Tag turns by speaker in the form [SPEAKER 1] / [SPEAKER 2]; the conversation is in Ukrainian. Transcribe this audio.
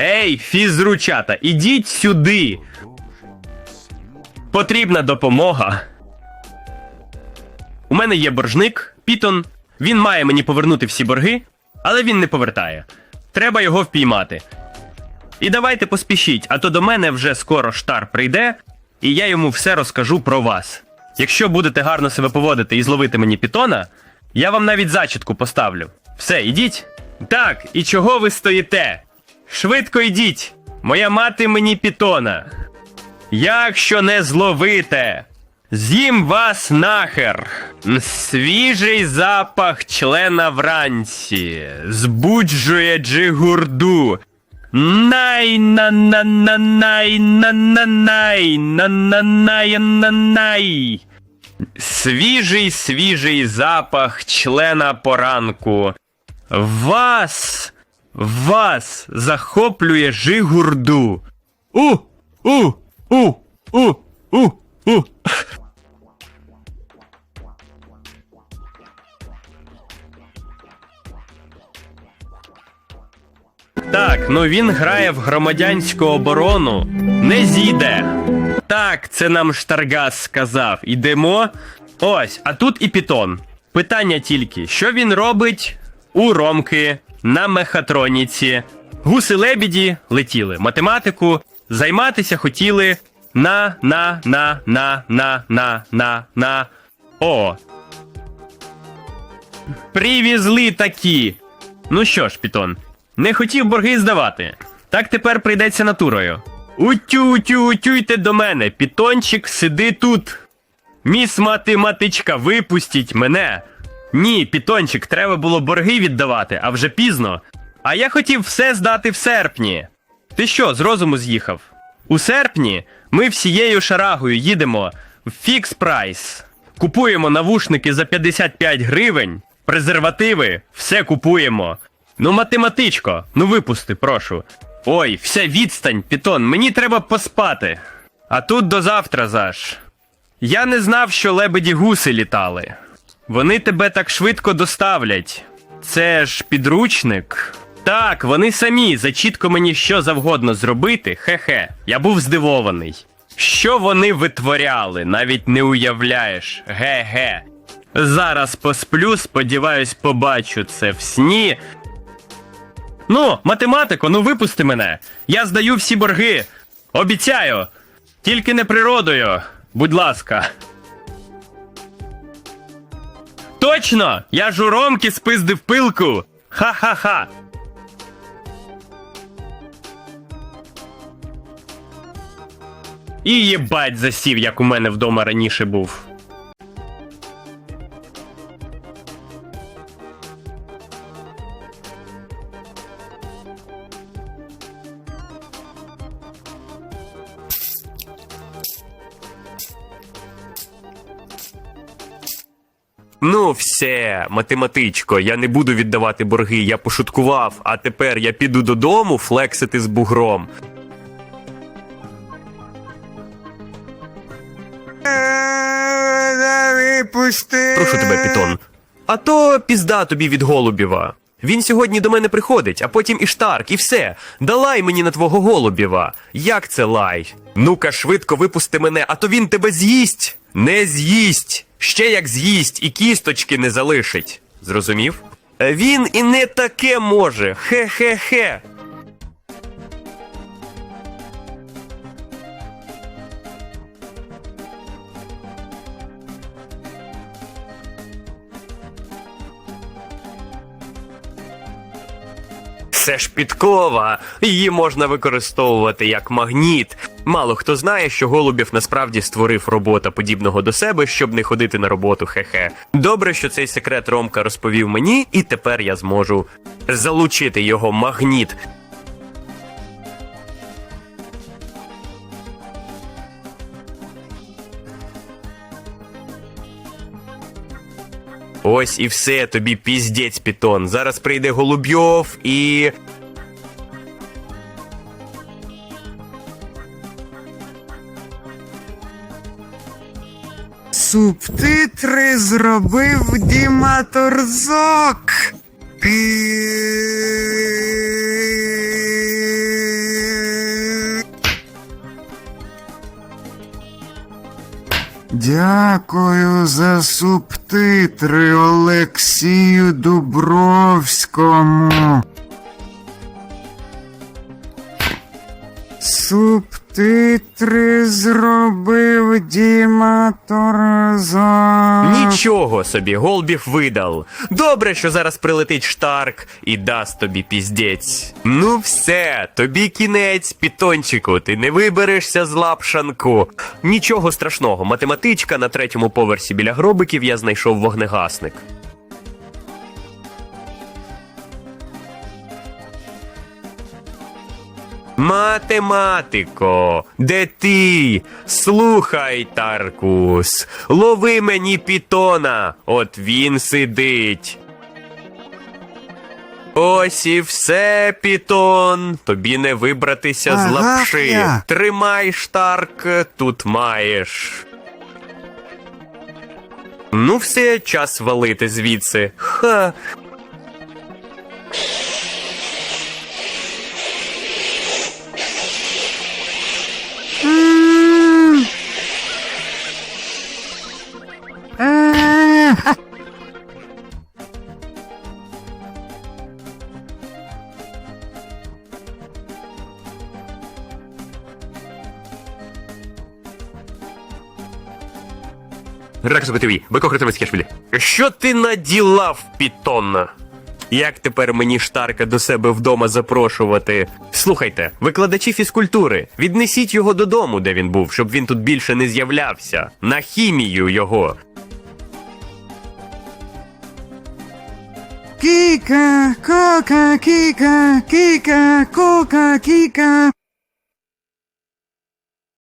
[SPEAKER 1] Ей, фізручата, ідіть сюди. Потрібна допомога. У мене є боржник, Пітон. Він має мені повернути всі борги, але він не повертає. Треба його впіймати. І давайте поспішіть, а то до мене вже скоро штар прийде, і я йому все розкажу про вас. Якщо будете гарно себе поводити і зловити мені пітона, я вам навіть зачітку поставлю. Все, ідіть. Так, і чого ви стоїте? Швидко йдіть. Моя мати мені пітона. Якщо не зловите, з'їм вас нахер. Свіжий запах члена вранці збуджує джигурду. Най на на на най на на най на на най на най. Свіжий свіжий запах члена поранку. Вас, вас захоплює жигурду. У, у, у, у, у, у. Так, ну він грає в громадянську оборону. Не зійде. Так, це нам Штаргас сказав. Ідемо. Ось, а тут і Пітон. Питання тільки: що він робить у Ромки на мехатроніці? Гуси лебіді летіли. Математику займатися хотіли на на на на на на на на О. Привізли такі. Ну що ж, Пітон, не хотів борги здавати. Так тепер прийдеться натурою. Утю, утю, утюйте до мене, пітончик, сиди тут. Міс математичка, випустіть мене. Ні, пітончик, треба було борги віддавати, а вже пізно. А я хотів все здати в серпні. Ти що, з розуму з'їхав? У серпні ми всією шарагою їдемо в фікс прайс. Купуємо навушники за 55 гривень, презервативи, все купуємо. Ну, математичко, ну випусти, прошу. Ой, вся відстань, Пітон, мені треба поспати. А тут до завтра заш. Я не знав, що лебеді гуси літали. Вони тебе так швидко доставлять. Це ж підручник. Так, вони самі зачітко мені що завгодно зробити, хе-хе. Я був здивований. Що вони витворяли, навіть не уявляєш. Ге-ге. Зараз посплю, сподіваюсь, побачу це в сні. Ну, математико, ну випусти мене. Я здаю всі борги. Обіцяю. Тільки не природою. Будь ласка. Точно! Я ж у Ромки спиздив пилку. Ха-ха-ха. І єбать засів, як у мене вдома раніше був. Ну, все, математичко, я не буду віддавати борги, я пошуткував, а тепер я піду додому флексити з бугром. Прошу тебе, Пітон. А то пізда тобі від Голубєва. Він сьогодні до мене приходить, а потім і Штарк, і все. Далай мені на твого голубіва. Як це лай? Ну-ка, швидко випусти мене, а то він тебе з'їсть. Не з'їсть. Ще як з'їсть, і кісточки не залишить. Зрозумів? Е, Він і не таке може. Хе-хе-хе. Це ж підкова. Її можна використовувати як магніт. Мало хто знає, що Голубів насправді створив робота подібного до себе, щоб не ходити на роботу. Хе-хе. Добре, що цей секрет Ромка розповів мені, і тепер я зможу залучити його магніт. Ось і все, тобі піздець, Пітон. Зараз прийде Голубйов і.
[SPEAKER 2] Субтитри зробив Діма Торзок. Пі- Дякую за субтитри Олексію Дубровському. Субтитри зробив Діма Торзан.
[SPEAKER 1] Нічого собі, Голбів видал. Добре, що зараз прилетить Штарк і дасть тобі піздець. Ну все, тобі кінець, пітончику, ти не виберешся з лапшанку. Нічого страшного, математичка на третьому поверсі біля гробиків я знайшов вогнегасник. Математико, де ти? Слухай, Таркус, лови мені пітона, от він сидить. Ось і все, пітон. Тобі не вибратися з лапши.
[SPEAKER 2] я.
[SPEAKER 1] Тримай, Штарк, тут маєш. Ну, все, час валити звідси.
[SPEAKER 2] Ха.
[SPEAKER 1] Редактор БТВ, Бекохритовець Кешвілі. Що ти наділав, пітонна? Як тепер мені штарка до себе вдома запрошувати? Слухайте, викладачі фізкультури, віднесіть його додому, де він був, щоб він тут більше не з'являвся. На хімію його.
[SPEAKER 2] Кіка, кока, кіка, кіка, кока, кіка.